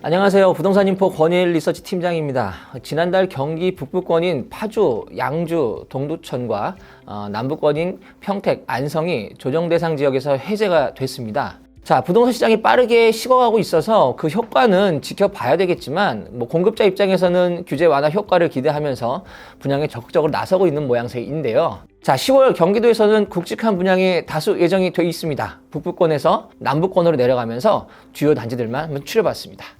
안녕하세요. 부동산인포 권일 리서치 팀장입니다. 지난달 경기 북부권인 파주, 양주, 동두천과 어, 남부권인 평택, 안성이 조정 대상 지역에서 해제가 됐습니다. 자, 부동산 시장이 빠르게 식어가고 있어서 그 효과는 지켜봐야 되겠지만, 뭐 공급자 입장에서는 규제 완화 효과를 기대하면서 분양에 적극적으로 나서고 있는 모양새인데요. 자, 10월 경기도에서는 굵직한 분양이 다수 예정이 돼 있습니다. 북부권에서 남부권으로 내려가면서 주요 단지들만 한번 추려봤습니다.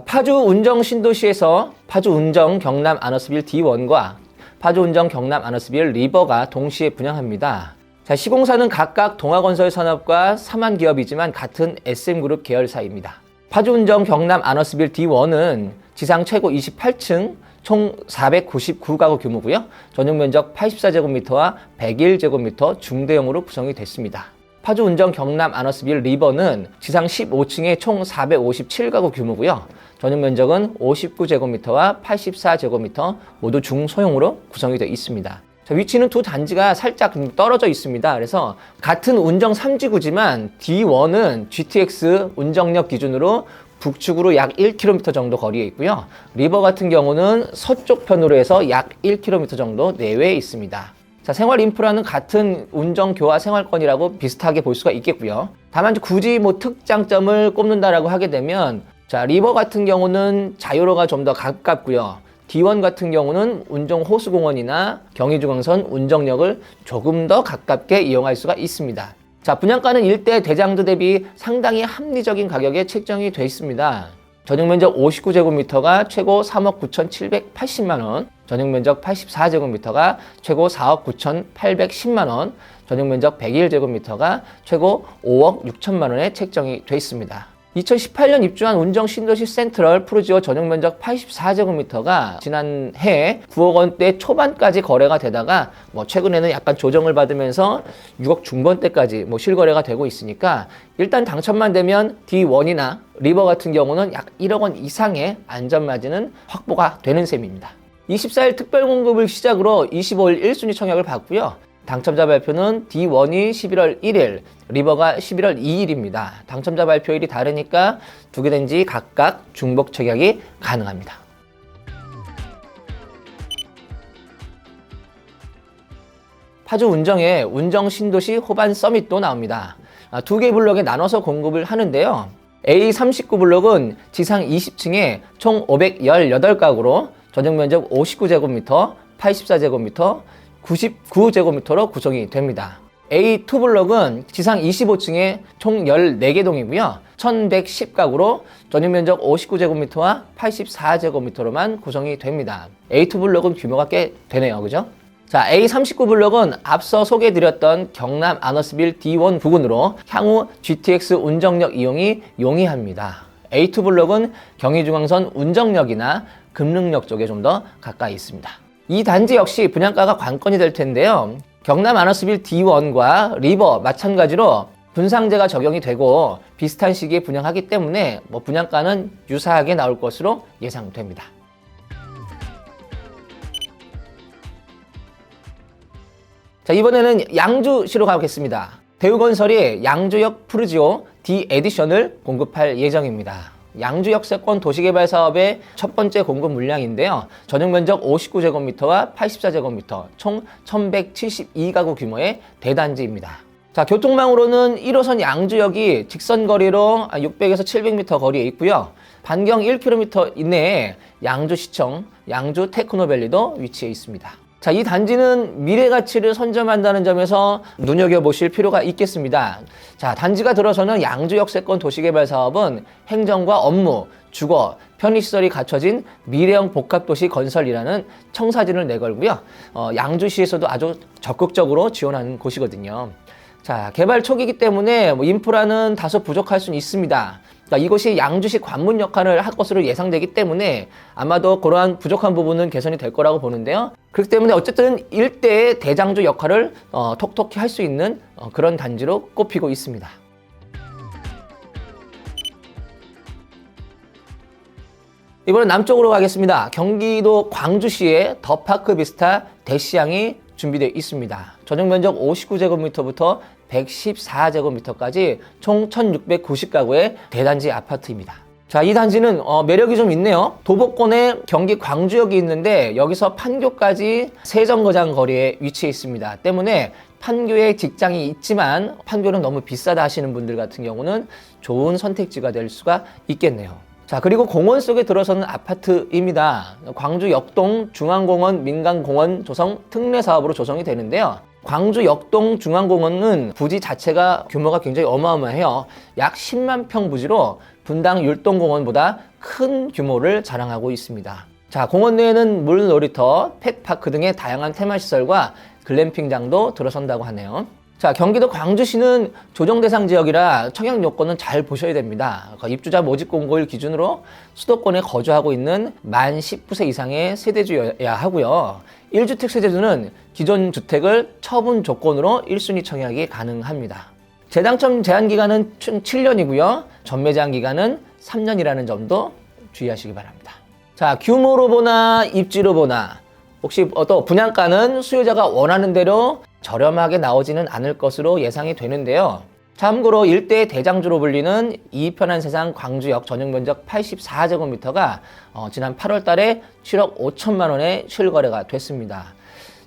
파주 운정 신도시에서 파주 운정 경남 아너스빌 D1과 파주 운정 경남 아너스빌 리버가 동시에 분양합니다. 자, 시공사는 각각 동아건설 산업과 사만 기업이지만 같은 SM그룹 계열사입니다. 파주 운정 경남 아너스빌 D1은 지상 최고 28층 총 499가구 규모고요. 전용 면적 84제곱미터와 101제곱미터 중대형으로 구성이 됐습니다. 파주 운정 경남 아너스빌 리버는 지상 15층에 총 457가구 규모고요. 전용 면적은 59제곱미터와 84제곱미터 모두 중소형으로 구성이 되어 있습니다. 자, 위치는 두 단지가 살짝 떨어져 있습니다. 그래서 같은 운정 3지구지만 D1은 GTX 운정역 기준으로 북측으로 약 1km 정도 거리에 있고요. 리버 같은 경우는 서쪽 편으로 해서 약 1km 정도 내외에 있습니다. 자, 생활 인프라는 같은 운정 교화 생활권이라고 비슷하게 볼 수가 있겠고요. 다만 굳이 뭐 특장점을 꼽는다라고 하게 되면 자, 리버 같은 경우는 자유로가 좀 더 가깝고요. D1 같은 경우는 운정 호수공원이나 경의중앙선 운정역을 조금 더 가깝게 이용할 수가 있습니다. 자, 분양가는 일대 대장도 대비 상당히 합리적인 가격에 책정이 되어 있습니다. 전용 면적 59제곱미터가 최고 3억 9,780만 원, 전용 면적 84제곱미터가 최고 4억 9,810만 원, 전용 면적 101제곱미터가 최고 5억 6천만 원에 책정이 되어 있습니다. 2018년 입주한 운정 신도시 센트럴 프루지오 전용 면적 84제곱미터가 지난해 9억 원대 초반까지 거래가 되다가 뭐 최근에는 약간 조정을 받으면서 6억 중반대까지 뭐 실거래가 되고 있으니까 일단 당첨만 되면 D1이나 리버 같은 경우는 약 1억 원 이상의 안전 마진은 확보가 되는 셈입니다. 24일 특별 공급을 시작으로 25일 1순위 청약을 받고요. 당첨자 발표는 D1이 11월 1일, 리버가 11월 2일입니다. 당첨자 발표일이 다르니까 두 개 된 지 각각 중복 청약이 가능합니다. 파주 운정에 운정 신도시 호반 서밋도 나옵니다. 아, 두개 블록에 나눠서 공급을 하는데요. A39 블록은 지상 20층에 총 518가구로 전용 면적 59제곱미터, 84제곱미터, 99제곱미터로 구성이 됩니다. A2 블록은 지상 25층에 총 14개 동이고요. 1110가구로 전용 면적 59제곱미터와 84제곱미터로만 구성이 됩니다. A2 블록은 규모가 꽤 되네요. 그죠? 자, A39 블록은 앞서 소개해드렸던 경남 아너스빌 D1 부근으로 향후 GTX 운정역 이용이 용이합니다. A2 블록은 경의중앙선 운정역이나 금릉역 쪽에 좀 더 가까이 있습니다. 이 단지 역시 분양가가 관건이 될 텐데요. 경남 아너스빌 D1과 리버 마찬가지로 분상제가 적용이 되고 비슷한 시기에 분양하기 때문에 뭐 분양가는 유사하게 나올 것으로 예상됩니다. 자, 이번에는 양주시로 가보겠습니다. 대우건설이 양주역 푸르지오 D 에디션을 공급할 예정입니다. 양주 역세권 도시개발 사업의 첫 번째 공급 물량인데요. 전용 면적 59제곱미터와 84제곱미터, 총 1172가구 규모의 대단지입니다. 자, 교통망으로는 1호선 양주역이 직선 거리로 600에서 700m 거리에 있고요. 반경 1km 이내에 양주시청, 양주 테크노밸리도 위치해 있습니다. 자, 이 단지는 미래 가치를 선점한다는 점에서 눈여겨보실 필요가 있겠습니다. 자, 단지가 들어서는 양주 역세권 도시개발 사업은 행정과 업무, 주거, 편의시설이 갖춰진 미래형 복합도시 건설이라는 청사진을 내걸고요. 어, 양주시에서도 아주 적극적으로 지원하는 곳이거든요. 자, 개발 초기이기 때문에 뭐 인프라는 다소 부족할 수는 있습니다. 그러니까 이것이 양주시 관문 역할을 할 것으로 예상되기 때문에 아마도 그러한 부족한 부분은 개선이 될 거라고 보는데요. 그렇기 때문에 어쨌든 일대의 대장주 역할을 어, 톡톡히 할 수 있는 어, 그런 단지로 꼽히고 있습니다. 이번엔 남쪽으로 가겠습니다. 경기도 광주시에 더파크 비스타 대시양이 준비되어 있습니다. 전용 면적 59제곱미터부터 114제곱미터까지 총 1690가구의 대단지 아파트입니다. 자, 이 단지는 어, 매력이 좀 있네요. 도보권에 경기 광주역이 있는데 여기서 판교까지 세정거장 거리에 위치해 있습니다. 때문에 판교에 직장이 있지만 판교는 너무 비싸다 하시는 분들 같은 경우는 좋은 선택지가 될 수가 있겠네요. 자, 그리고 공원 속에 들어서는 아파트입니다. 광주 역동 중앙공원 민간공원 조성 특례 사업으로 조성이 되는데요. 광주 역동 중앙공원은 부지 자체가 규모가 굉장히 어마어마해요. 약 10만 평 부지로 분당 율동공원보다 큰 규모를 자랑하고 있습니다. 자, 공원 내에는 물놀이터, 펫파크 등의 다양한 테마시설과 글램핑장도 들어선다고 하네요. 자, 경기도 광주시는 조정 대상 지역이라 청약 요건은 잘 보셔야 됩니다. 그 입주자 모집 공고일 기준으로 수도권에 거주하고 있는 만 19세 이상의 세대주여야 하고요. 1주택 세대주는 기존 주택을 처분 조건으로 1순위 청약이 가능합니다. 재당첨 제한 기간은 총 7년이고요. 전매 제한 기간은 3년이라는 점도 주의하시기 바랍니다. 자, 규모로 보나 입지로 보나 혹시 또 분양가는 수요자가 원하는 대로 저렴하게 나오지는 않을 것으로 예상이 되는데요. 참고로 일대 대장주로 불리는 이편한 세상 광주역 전용 면적 84제곱미터가 어, 지난 8월 달에 7억 5천만 원에 실거래가 됐습니다.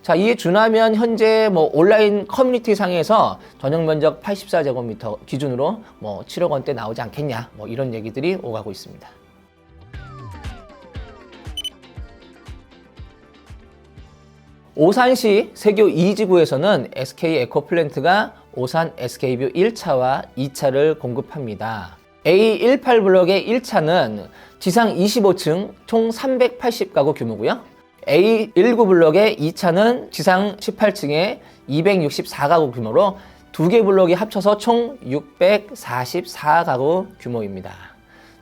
자, 이에 준하면 현재 뭐 온라인 커뮤니티 상에서 전용 면적 84제곱미터 기준으로 뭐 7억 원대 나오지 않겠냐, 뭐 이런 얘기들이 오가고 있습니다. 오산시 세교 2지구에서는 SK 에코플랜트가 오산 SK뷰 1차와 2차를 공급합니다. A18 블록의 1차는 지상 25층 총 380가구 규모고요. A19 블록의 2차는 지상 18층에 264가구 규모로 두 개 블록이 합쳐서 총 644가구 규모입니다.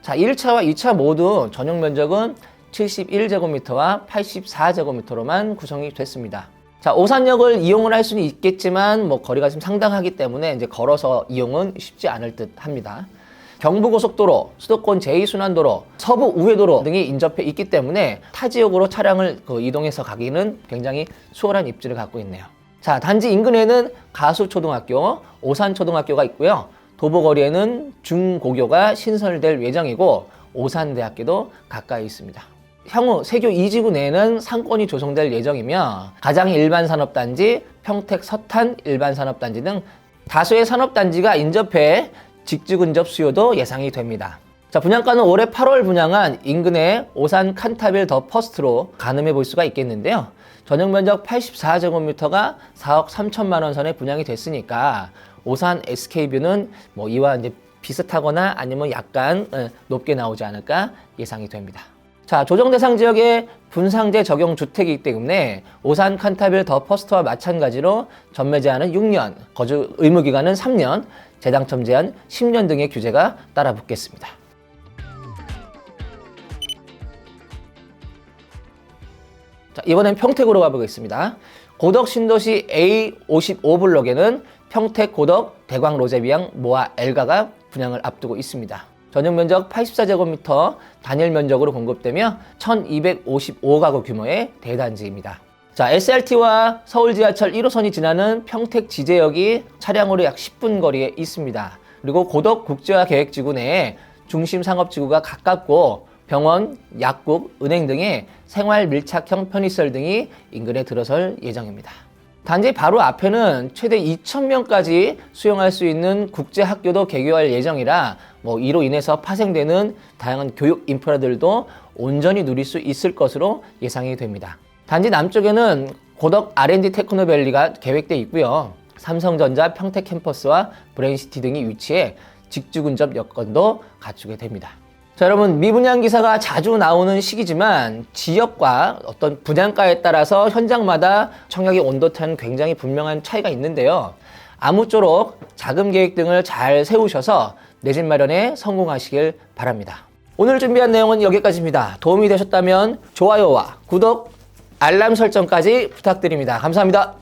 자, 1차와 2차 모두 전용 면적은 71제곱미터와 84제곱미터로만 구성이 됐습니다. 자, 오산역을 이용을 할 수는 있겠지만 뭐 거리가 좀 상당하기 때문에 이제 걸어서 이용은 쉽지 않을 듯 합니다. 경부고속도로, 수도권 제2순환도로, 서부 우회도로 등이 인접해 있기 때문에 타 지역으로 차량을 그 이동해서 가기는 굉장히 수월한 입지를 갖고 있네요. 자, 단지 인근에는 가수초등학교, 오산초등학교가 있고요. 도보거리에는 중고교가 신설될 예정이고 오산대학교도 가까이 있습니다. 향후 세교 2지구 내에는 상권이 조성될 예정이며 가장 일반 산업단지, 평택 서탄 일반 산업단지 등 다수의 산업단지가 인접해 직주 근접 수요도 예상이 됩니다. 자, 분양가는 올해 8월 분양한 인근의 오산 칸타빌 더 퍼스트로 가늠해 볼 수가 있겠는데요. 전용 면적 84제곱미터가 4억 3천만 원 선에 분양이 됐으니까 오산 SK뷰는 뭐 이와 이제 비슷하거나 아니면 약간 어, 높게 나오지 않을까 예상이 됩니다. 자, 조정 대상 지역의 분상제 적용 주택이기 때문에 오산 칸타빌 더 퍼스트와 마찬가지로 전매 제한은 6년, 거주 의무 기간은 3년, 재당첨 제한 10년 등의 규제가 따라 붙겠습니다. 자, 이번엔 평택으로 가보겠습니다. 고덕 신도시 A55 블록에는 평택 고덕 대광 로제비앙 모아 엘가가 분양을 앞두고 있습니다. 전용 면적 84제곱미터 단일 면적으로 공급되며 1255가구 규모의 대단지입니다. 자, SRT와 서울 지하철 1호선이 지나는 평택 지제역이 차량으로 약 10분 거리에 있습니다. 그리고 고덕 국제화 계획지구 내에 중심 상업지구가 가깝고 병원, 약국, 은행 등의 생활 밀착형 편의시설 등이 인근에 들어설 예정입니다. 단지 바로 앞에는 최대 2,000명까지 수용할 수 있는 국제 학교도 개교할 예정이라 뭐 이로 인해서 파생되는 다양한 교육 인프라들도 온전히 누릴 수 있을 것으로 예상이 됩니다. 단지 남쪽에는 고덕 R&D 테크노밸리가 계획돼 있고요. 삼성전자 평택 캠퍼스와 브레인시티 등이 위치해 직주 근접 여건도 갖추게 됩니다. 자, 여러분, 미분양 기사가 자주 나오는 시기지만 지역과 어떤 분양가에 따라서 현장마다 청약의 온도차는 굉장히 분명한 차이가 있는데요. 아무쪼록 자금 계획 등을 잘 세우셔서 내 집 마련에 성공하시길 바랍니다. 오늘 준비한 내용은 여기까지입니다. 도움이 되셨다면 좋아요와 구독, 알람 설정까지 부탁드립니다. 감사합니다.